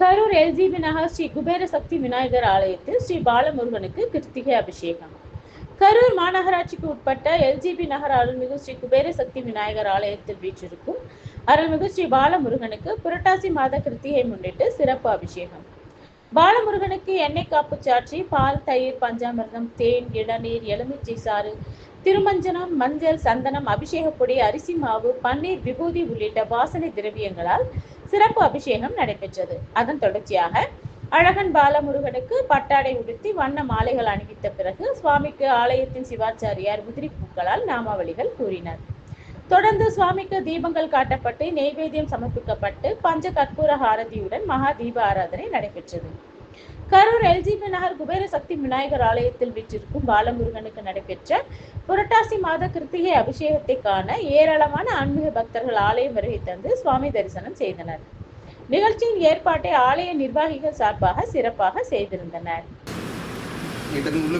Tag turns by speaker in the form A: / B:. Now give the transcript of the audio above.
A: Karur LGB Nagar Sri Kubera Sakthi Vinayagar ஆலயத்தில் ஸ்ரீ பாலமுருகனுக்கு கிருத்திகை அபிஷேகம். கரூர் மாநகராட்சிக்கு உட்பட்ட எல்ஜிபி நகர் அருள்மிகு ஸ்ரீ குபேர சக்தி விநாயகர் ஆலயத்தில் வீற்றிருக்கும் அருள்மிகு ஸ்ரீ பாலமுருகனுக்கு புரட்டாசி மாத கிருத்திகை முன்னிட்டு சிறப்பு அபிஷேகம். பாலமுருகனுக்கு எண்ணெய் காப்பு சாற்றி பால் தயிர் பஞ்சாமிர்தம் தேன் இளநீர் எலுமிச்சை சாறு திருமஞ்சனம் மஞ்சள் சந்தனம் அபிஷேகப்பொடி அரிசி மாவு பன்னீர் விபூதி உள்ளிட்ட வாசனை திரவியங்களால் சிறப்பு அபிஷேகம் நடைபெற்றது. அதன் தொடர்ச்சியாக அழகன் பாலமுருகனுக்கு பட்டாடை உடுத்தி வண்ண மாலைகள் அணிவித்த பிறகு சுவாமிக்கு ஆலயத்தின் சிவாச்சாரியார் உதிரி பூக்களால் நாமாவளிகள் கூறினர். தொடர்ந்து சுவாமிக்கு தீபங்கள் காட்டப்பட்டு நெய்வேத்தியம் சமர்ப்பிக்கப்பட்டு பஞ்ச கற்பூர ஹாரதியுடன் மகா தீப ஆராதனை நடைபெற்றது. கரூர் எல்ஜிபி நகர் குபேர சக்தி விநாயகர் ஆலயத்தில் வீற்றிருக்கும் பாலமுருகனுக்கு நடைபெற்ற புரட்டாசி மாத கிருத்திகை அபிஷேகத்தை காண ஏராளமான ஆன்மீக பக்தர்கள் ஆலயம் வருகை தந்து சுவாமி தரிசனம் செய்தனர். நிகழ்ச்சியின் ஏற்பாட்டை ஆலய நிர்வாகிகள் சார்பாக சிறப்பாக செய்திருந்தனர்.
B: உள்ள